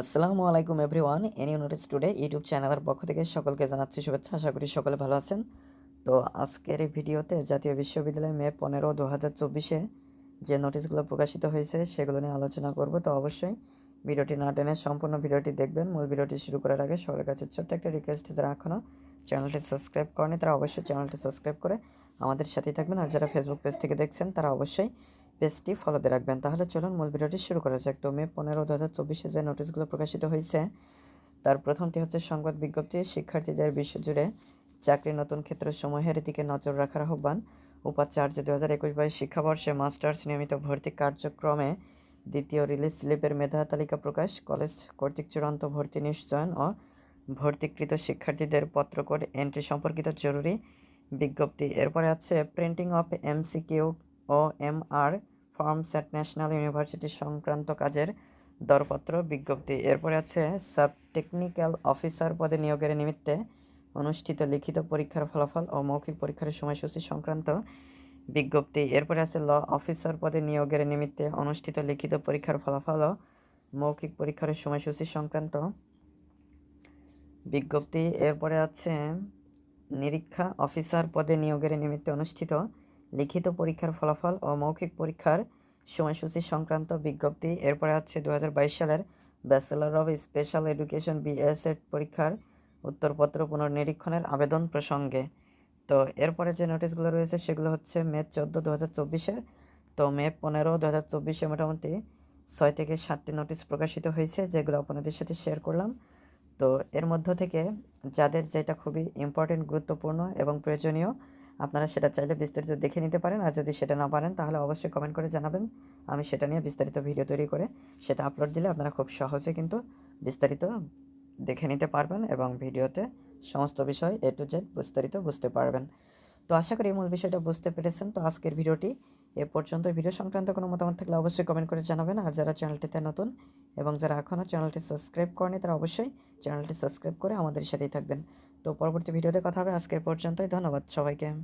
আসসালামু আলাইকুম everyone any notice today YouTube চ্যানেলের পক্ষ থেকে সকলকে জানাচ্ছি শুভেচ্ছা। আশা করি সকলে ভালো আছেন। তো আজকের এই ভিডিওতে জাতীয় বিশ্ববিদ্যালয় মে পনেরো দু হাজার চব্বিশে যে নোটিশগুলো প্রকাশিত হয়েছে সেগুলো নিয়ে আলোচনা করব। তো অবশ্যই ভিডিওটি না টেনে সম্পূর্ণ ভিডিওটি দেখবেন। মূল ভিডিওটি শুরু করার আগে সকলের কাছে ছোট্ট একটা রিকোয়েস্ট যারা এখনও চ্যানেলটি সাবস্ক্রাইব করেনি তারা অবশ্যই চ্যানেলটি সাবস্ক্রাইব করে আমাদের সাথেই থাকবেন। আর যারা ফেসবুক পেজ থেকে দেখছেন, তারা অবশ্যই পেজটি ফলোতে রাখবেন। তাহলে চলুন মূল ভিডিওটি শুরু করা যাক। তো মে পনেরো দু হাজার চব্বিশে যে নোটিশগুলো প্রকাশিত হয়েছে, তার প্রথমটি হচ্ছে সংবাদ বিজ্ঞপ্তি। শিক্ষার্থীদের বিশ্বজুড়ে চাকরির নতুন ক্ষেত্র ক্ষেত্রসমূহের দিকে নজর রাখার আহ্বান। উপাচার্য দু হাজার একুশ বাইশ শিক্ষাবর্ষে মাস্টার্স নিয়মিত ভর্তি কার্যক্রমে দ্বিতীয় রিলিজ স্লিপের মেধা তালিকা প্রকাশ। কলেজ কর্তৃক চূড়ান্ত ভর্তি নিশ্চয়ন ও ভর্তিকৃত শিক্ষার্থীদের পত্রকোড এন্ট্রি সম্পর্কিত জরুরি বিজ্ঞপ্তি। এরপরে আছে printing of MCQ OMR forms at National University সংক্রান্ত কাজের দরপত্র বিজ্ঞপ্তি। এরপরে আছে সাব টেকনিক্যাল অফিসার পদে নিয়োগের নিমিত্তে অনুষ্ঠিত লিখিত পরীক্ষার ফলাফল ও মৌখিক পরীক্ষার সময়সূচি সংক্রান্ত বিজ্ঞপ্তি। এরপরে আছে, ল অফিসার পদে নিয়োগের নিমিত্তে অনুষ্ঠিত লিখিত পরীক্ষার ফলাফল ও মৌখিক পরীক্ষার সময়সূচি সংক্রান্ত বিজ্ঞপ্তি। এরপরে আছে, নিরীক্ষা অফিসার পদে নিয়োগের নিমিত্তে অনুষ্ঠিত লিখিত পরীক্ষার ফলাফল ও মৌখিক পরীক্ষার সময়সূচি সংক্রান্ত বিজ্ঞপ্তি। এরপরে আছে দু হাজার বাইশ সালের bachelor of special education BSEd পরীক্ষার উত্তরপত্র পুনর্নিরীক্ষণের আবেদন প্রসঙ্গে। তো এরপরে যে নোটিশগুলো রয়েছে সেগুলো হচ্ছে মে চোদ্দ দু হাজার চব্বিশের তো মে পনেরো দু হাজার চব্বিশে মোটামুটি ছয় থেকে সাতটি নোটিশ প্রকাশিত হয়েছে যেগুলো আপনাদের সাথে শেয়ার করলাম। তো এর মধ্য থেকে যাদের যেটা খুবই ইম্পর্টেন্ট গুরুত্বপূর্ণ এবং প্রয়োজনীয় আপনারা সেটা চাইলে বিস্তারিত দেখে নিতে পারেন। আর যদি সেটা না পারেন, তাহলে অবশ্যই কমেন্ট করে জানাবেন। আমি সেটা নিয়ে বিস্তারিত ভিডিও তৈরি করে সেটা আপলোড দিলে আপনারা খুব সহজে কিন্তু বিস্তারিত দেখে নিতে পারবেন এবং ভিডিওতে সমস্ত বিষয় এ টু জেড বিস্তারিত বুঝতে পারবেন। তো আশা করি মূল বিষয়টা বুঝতে পেরেছেন। তো আজকের ভিডিওটি এ পর্যন্ত ভিডিও সংক্রান্ত কোনো মতামত থাকলে অবশ্যই কমেন্ট করে জানাবেন। আর যারা চ্যানেলটিতে নতুন এবং যারা এখনও চ্যানেলটি সাবস্ক্রাইব করেনি তারা অবশ্যই চ্যানেলটি সাবস্ক্রাইব করে আমাদের সাথেই থাকবেন। তো পরবর্তী ভিডিওতে কথা হবে। আজকের পর্যন্তই। ধন্যবাদ সবাইকে।